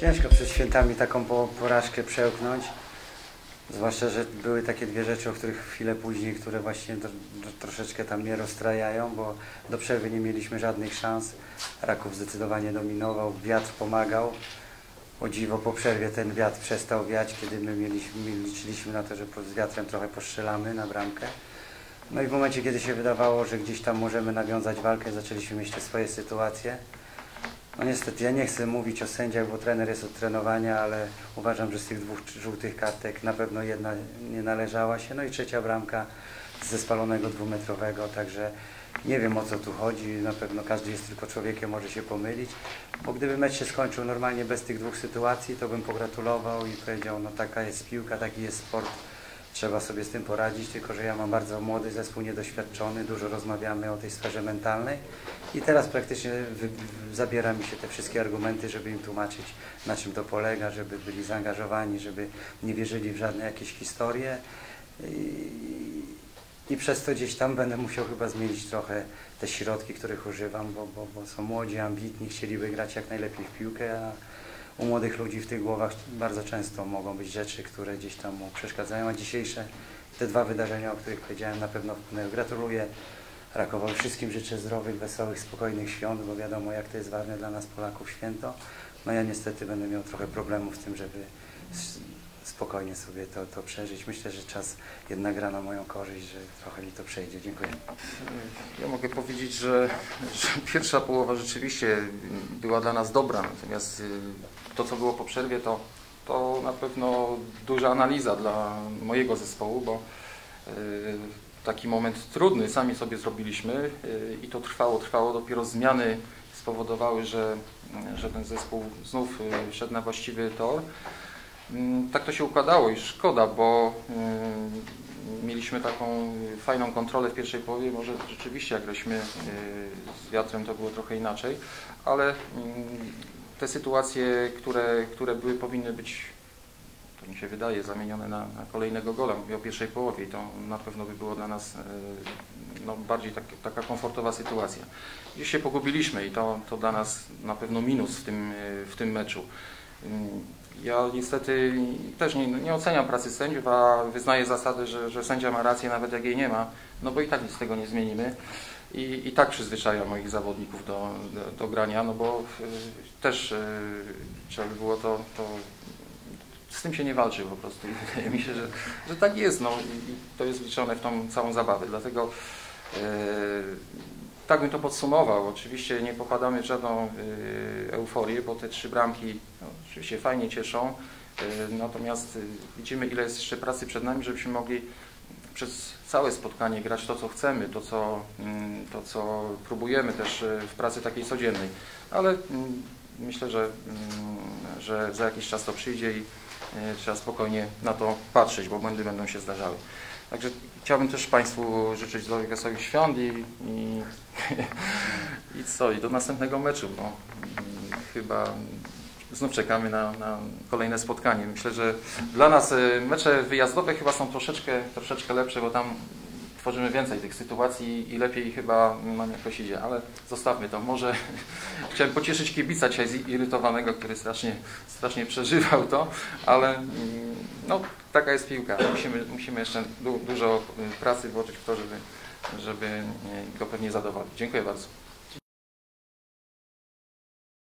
Ciężko przed świętami taką po- porażkę przełknąć. Zwłaszcza, że były takie dwie rzeczy, o których chwilę później, które właśnie tro, troszeczkę tam mnie rozstrajają, bo do przerwy nie mieliśmy żadnych szans. Raków zdecydowanie dominował, wiatr pomagał. O dziwo po przerwie ten wiatr przestał wiać, kiedy my mieliśmy, liczyliśmy na to, że z wiatrem trochę postrzelamy na bramkę. No i w momencie, kiedy się wydawało, że gdzieś tam możemy nawiązać walkę, zaczęliśmy mieć te swoje sytuacje. No niestety, ja nie chcę mówić o sędziach, bo trener jest od trenowania, ale uważam, że z tych dwóch żółtych kartek na pewno jedna nie należała się. No i trzecia bramka ze spalonego dwumetrowego, także nie wiem o co tu chodzi. Na pewno każdy jest tylko człowiekiem, może się pomylić. Bo gdyby mecz się skończył normalnie bez tych dwóch sytuacji, to bym pogratulował i powiedział, no taka jest piłka, taki jest sport. Trzeba sobie z tym poradzić, tylko że ja mam bardzo młody zespół, niedoświadczony, dużo rozmawiamy o tej sferze mentalnej i teraz praktycznie zabiera mi się te wszystkie argumenty, żeby im tłumaczyć, na czym to polega, żeby byli zaangażowani, żeby nie wierzyli w żadne jakieś historie. I, i przez to gdzieś tam będę musiał chyba zmienić trochę te środki, których używam, bo, bo, bo są młodzi, ambitni, chcieliby grać jak najlepiej w piłkę, a u młodych ludzi w tych głowach bardzo często mogą być rzeczy, które gdzieś tam mu przeszkadzają, a dzisiejsze te dwa wydarzenia, o których powiedziałem, na pewno wpłynęły. Gratuluję Rakowowi, wszystkim życzę zdrowych, wesołych, spokojnych świąt, bo wiadomo jak to jest ważne dla nas Polaków święto. No ja niestety będę miał trochę problemów z tym, żeby spokojnie sobie to, to przeżyć. Myślę, że czas jedna gra na moją korzyść, że trochę mi to przejdzie. Dziękuję. Ja mogę powiedzieć, że, że pierwsza połowa rzeczywiście była dla nas dobra, natomiast y, to, co było po przerwie, to, to na pewno duża analiza dla mojego zespołu, bo y, taki moment trudny sami sobie zrobiliśmy y, i to trwało, trwało. Dopiero zmiany spowodowały, że, że ten zespół znów y, szedł na właściwy tor. Mm, Tak to się układało i szkoda, bo mieliśmy taką fajną kontrolę w pierwszej połowie. Może rzeczywiście jak graliśmy z wiatrem to było trochę inaczej, ale mm, te sytuacje, które, które były, powinny być, to mi się wydaje, zamienione na, na kolejnego gola. Mówię o pierwszej połowie i to na pewno by było dla nas y, no, bardziej tak, taka komfortowa sytuacja. Gdzieś się pogubiliśmy i to, to dla nas na pewno minus w tym, y, w tym meczu. Ja niestety też nie, nie oceniam pracy sędziów, a wyznaję zasadę, że, że sędzia ma rację nawet jak jej nie ma, no bo i tak nic z tego nie zmienimy. I, i tak przyzwyczajam moich zawodników do, do, do grania, no bo y, też y, trzeba by było to, to z tym się nie walczy po prostu. I wydaje mi się, że, że tak jest, no i, to jest wliczone w tą całą zabawę. Dlatego y, tak bym to podsumował. Oczywiście nie popadamy w żadną y, euforię, bo te trzy bramki oczywiście fajnie cieszą. Y, natomiast y, widzimy, ile jest jeszcze pracy przed nami, żebyśmy mogli przez całe spotkanie grać to, co chcemy, to, co, mm, to, co próbujemy też y, w pracy takiej codziennej. Ale mm, myślę, że, mm, że za jakiś czas to przyjdzie i trzeba spokojnie na to patrzeć, bo błędy będą się zdarzały. Także chciałbym też Państwu życzyć zdrowych, wesołych świąt i, i, i co, i do następnego meczu, bo chyba znów czekamy na, na kolejne spotkanie. Myślę, że dla nas y, mecze wyjazdowe chyba są troszeczkę, troszeczkę lepsze, bo tam tworzymy więcej tych sytuacji i lepiej chyba nam jakoś idzie, ale zostawmy to. Może chciałem pocieszyć kibica dzisiaj zirytowanego, który strasznie, strasznie przeżywał to, ale mm, no, taka jest piłka. Musimy, musimy jeszcze du, dużo y, pracy włożyć w to, żeby, żeby y, go pewnie zadowolić. Dziękuję bardzo.